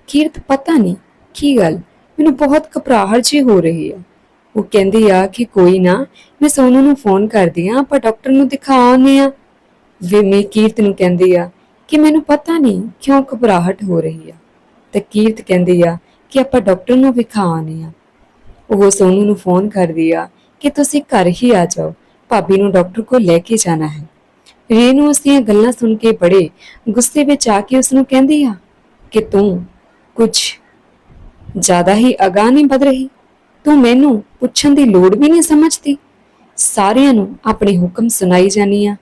ਕੀਰਤ ਪਤਾ ਨਹੀਂ ਕੀ ਗੱਲ, ਮੈਨੂੰ ਬਹੁਤ ਘਬਰਾਹਟ ਜੀ ਹੋ ਰਹੀ ਆ। ਉਹ ਕਹਿੰਦੀ ਆ ਕਿ ਕੋਈ ਨਾ, ਮੈਂ ਸੋਨੂ ਨੂੰ ਫੋਨ ਕਰਦੀ ਆ, ਆਪਾਂ ਡਾਕਟਰ ਨੂੰ ਦਿਖਾਉਣੇ ਆ। ਵਿਮੀ ਕੀਰਤ ਨੂੰ ਕਹਿੰਦੀ ਆ ਕਿ ਮੈਨੂੰ ਪਤਾ ਨਹੀਂ ਕਿਉਂ ਘਬਰਾਹਟ ਹੋ ਰਹੀ ਆ। ਤੇ ਕੀਰਤ ਕਹਿੰਦੀ ਆ ਕਿ ਆਪਾਂ ਡਾਕਟਰ ਨੂੰ ਵਿਖਾਉਣੇ ਆ। ਉਹ ਸੋਨੂ ਨੂੰ ਫੋਨ ਕਰਦੀ ਆ ਕਿ ਤੁਸੀਂ ਘਰ ਹੀ ਆ ਜਾਓ, ਭਾਬੀ ਨੂੰ ਡਾਕਟਰ ਕੋਲ ਲੈ ਕੇ ਜਾਣਾ ਹੈ। ਰੇਨੂ ਉਸ ਦੀਆਂ ਗੱਲਾਂ ਸੁਣ ਕੇ ਬੜੇ ਗੁੱਸੇ ਵਿੱਚ ਆ ਕੇ ਉਸ ਨੂੰ ਕਹਿੰਦੀ ਆ ਕਿ ਤੂੰ ਕੁਝ ਜ਼ਿਆਦਾ ਹੀ ਅਗਾਹ ਨਹੀਂ ਵਧ ਰਹੀ। ਤੂੰ ਮੈਨੂੰ ਪੁੱਛਣ ਦੀ ਲੋੜ ਵੀ ਨਹੀਂ ਸਮਝਦੀ? ਸਾਰਿਆਂ ਨੂੰ ਆਪਣੇ ਹੁਕਮ ਸੁਣਾਈ ਜਾਨੀ ਆ।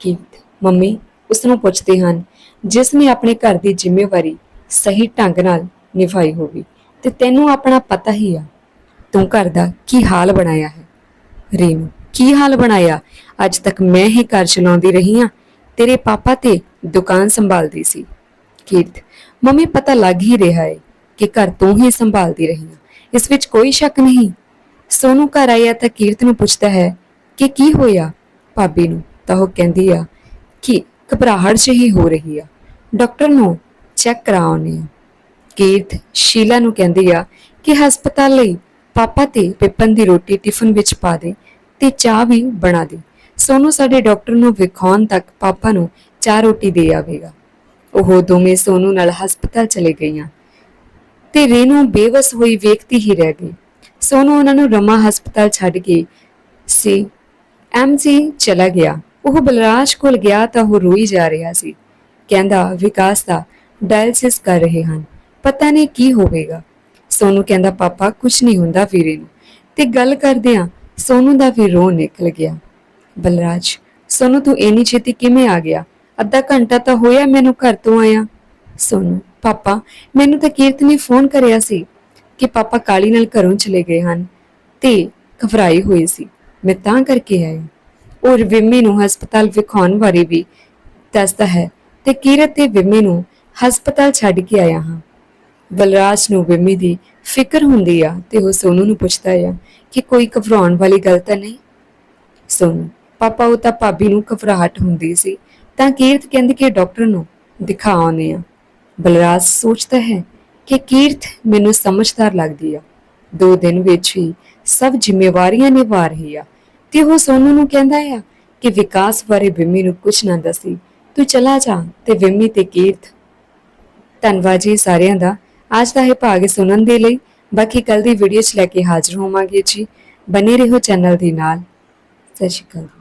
ਕਿ ਮੰਮੀ ਉਸ ਨੂੰ ਪੁੱਛਦੇ ਹਨ, ਜਿਸ ਨੇ ਆਪਣੇ ਘਰ ਦੀ ਜ਼ਿੰਮੇਵਾਰੀ ਸਹੀ ਢੰਗ ਨਾਲ ਨਿਭਾਈ ਹੋਵੇ, ਤੇ ਤੈਨੂੰ ਆਪਣਾ ਪਤਾ ਹੀ ਆ। ਤੂੰ ਘਰ ਦਾ ਕੀ ਹਾਲ ਬਣਾਇਆ ਹੈ? ਰੇਨੂ, ਕੀ ਹਾਲ ਬਣਾਇਆ? ਅੱਜ ਤੱਕ ਮੈਂ ਹੀ ਘਰ ਚਲਾਉਂਦੀ ਰਹੀ ਹਾਂ। ਤੇਰੇ ਪਾਪਾ ਤੇ ਦੁਕਾਨ ਸੰਭਾਲਦੀ ਸੀ। ਕੀਰਤ, ਮੰਮੀ, ਪਤਾ ਲੱਗ ਹੀ ਰਿਹਾ ਹੈ ਕਿ ਘਰ ਤੂੰ ਹੀ ਸੰਭਾਲਦੀ ਰਹੀ ਹੈ। ਇਸ ਵਿੱਚ ਕੋਈ ਸ਼ੱਕ ਨਹੀਂ। ਸੋਨੂ ਘਰ ਆਇਆ ਤਾਂ ਕੀਰਤ ਨੂੰ ਪੁੱਛਦਾ ਹੈ ਕਿ ਕੀ ਹੋਇਆ? ਭਾਬੀ ਨੂੰ ਤਾਂ ਉਹ ਕਹਿੰਦੀ ਆ ਕਿ ਘਬਰਾਹਟ ਜਿਹੀ ਹੋ ਰਹੀ ਆ। ਡਾਕਟਰ ਨੂੰ ਚੈੱਕ ਕਰਾਉਣੀ ਆ। ਕੀਰਤ ਸ਼ੀਲਾ ਨੂੰ ਕਹਿੰਦੀ ਆ ਕਿ ਹਸਪਤਾਲ ਲਈ ਪਾਪਾ ਤੇ ਪਿਪਨ ਦੀ ਰੋਟੀ ਟਿਫਨ ਵਿੱਚ ਪਾ ਦੇ ਤੇ ਚਾਹ ਵੀ ਬਣਾ ਦੇ। ਸੋਨੂੰ ਸਾਡੇ ਡਾਕਟਰ ਨੂੰ ਵਿਖਾਉਣ ਤੱਕ ਪਾਪਾ ਨੂੰ ਚਾਹ ਰੋਟੀ ਦੇ ਆਵੇਗਾ। ਉਹ ਦੋਵੇਂ ਸੋਨੂੰ ਨਾਲ ਹਸਪਤਾਲ ਚਲੇ ਗਈਆਂ। ਤੇ ਰੇਨੂ ਬੇਵਸ ਹੋਈ ਵੇਖਦੀ ਹੀ ਰਹਿ ਗਈ। ਸੋਨੂੰ ਉਹਨਾਂ ਨੂੰ ਰਮਾ ਹਸਪਤਾਲ ਛੱਡ ਕੇ ਸੀ। ਐਮਜੀ ਚਲਾ ਗਿਆ। ਉਹ ਬਲਰਾਜ ਕੋਲ ਗਿਆ ਤਾਂ ਉਹ ਰੋਈ ਜਾ ਰਿਹਾ ਸੀ। ਕਹਿੰਦਾ, ਵਿਕਾਸ ਦਾ ਡਾਇਲਿਸਿਸ ਕਰ ਰਹੇ ਹਨ। ਪਤਾ ਨਹੀਂ ਕੀ ਹੋਵੇਗਾ। ਸੋਨੂੰ ਕਹਿੰਦਾ, ਪਾਪਾ ਕੁਝ ਨਹੀਂ ਹੁੰਦਾ ਵੀਰੇ ਨੂੰ। ਤੇ ਗੱਲ ਕਰਦਿਆਂ ਸੋਨੂੰ ਦਾ ਵੀ ਰੋ ਨਿਕਲ ਗਿਆ। ਬਲਰਾਜ, ਸੋਨੂੰ ਤੂੰ ਇੰਨੀ ਛੇਤੀ ਕਿਵੇਂ ਆ ਗਿਆ? ਅੱਧਾ ਘੰਟਾ ਤਾਂ ਹੋਇਆ ਮੈਨੂੰ ਘਰ ਤੋਂ ਆਇਆ। ਸੋਨੂੰ ਪਾਪਾ, ਮੈਨੂੰ ਤਾਂ ਕੀਰਤ ਨੇ ਫੋਨ ਕਰਿਆ ਸੀ ਕਿ ਪਾਪਾ ਕਾਲੀ ਨਾਲ ਘਰੋਂ ਚਲੇ ਗਏ ਹਨ ਤੇ ਘਬਰਾਈ ਹੋਈ ਸੀ। ਮੈਂ ਤਾਂ ਕਰਕੇ ਆਇਆ ਔਰ ਵਿਮੀ ਨੂੰ ਹਸਪਤਾਲ ਵਿਖਾਉਣ ਬਾਰੇ ਵੀ ਦੱਸਦਾ ਹੈ ਤੇ ਕੀਰਤ ਤੇ ਵਿਮੀ ਨੂੰ ਹਸਪਤਾਲ ਛੱਡ ਕੇ ਆਇਆ ਹਾਂ। ਬਲਰਾਜ ਨੂੰ ਵਿਮੀ ਦੀ ਫਿਕਰ ਹੁੰਦੀ ਆ ਤੇ ਉਹ ਸੋਨੂ ਨੂੰ ਪੁੱਛਦਾ ਆ ਕਿ ਕੋਈ ਘਬਰਾਉਣ ਵਾਲੀ ਗੱਲ ਤਾਂ ਨਹੀਂ? ਸੋਨੂ, ਪਾਪਾ, ਉਹ ਤਾਂ ਭਾਬੀ ਨੂੰ ਘਬਰਾਹਟ ਹੁੰਦੀ ਸੀ। ਤਾਂ ਕੀਰਤ ਕਹਿੰਦੀ ਕਿ ਡਾਕਟਰ ਨੂੰ ਦਿਖਾ ਆਉਂਦੇ ਆ। ਬਲਰਾਜ ਸੋਚਦਾ ਹੈ ਕਿ ਕੀਰਤ ਮੈਨੂੰ ਸਮਝਦਾਰ ਲੱਗਦੀ ਆ। ਦੋ ਦਿਨ ਵਿੱਚ ਹੀ ਸਭ ਜ਼ਿੰਮੇਵਾਰੀਆਂ ਨਿਭਾ ਰਹੀ ਆ। ਤੇ ਉਹ ਸੋਨੂ ਨੂੰ ਕਹਿੰਦਾ ਆ ਕਿ ਵਿਕਾਸ ਬਾਰੇ ਵਿਮੀ ਨੂੰ ਕੁਝ ਨਾ ਦੱਸੀ। ਤੂੰ ਚਲਾ ਜਾ ਤੇ ਵਿਮੀ ਤੇ ਕੀਰਤ। ਧੰਨਵਾਦ ਜੀ ਸਾਰਿਆਂ ਦਾ। ਅੱਜ ਦਾ ਇਹ ਭਾਗ ਸੁਣਨ ਦੇ ਲਈ ਬਾਕੀ ਕੱਲ ਦੀ ਵੀਡੀਓ 'ਚ ਲੈ ਕੇ ਹਾਜ਼ਰ ਹੋਵਾਂਗੇ ਜੀ। ਬਨੇ ਰਹੋ ਚੈਨਲ ਦੇ ਨਾਲ। ਸਤਿ ਸ਼੍ਰੀ ਅਕਾਲ।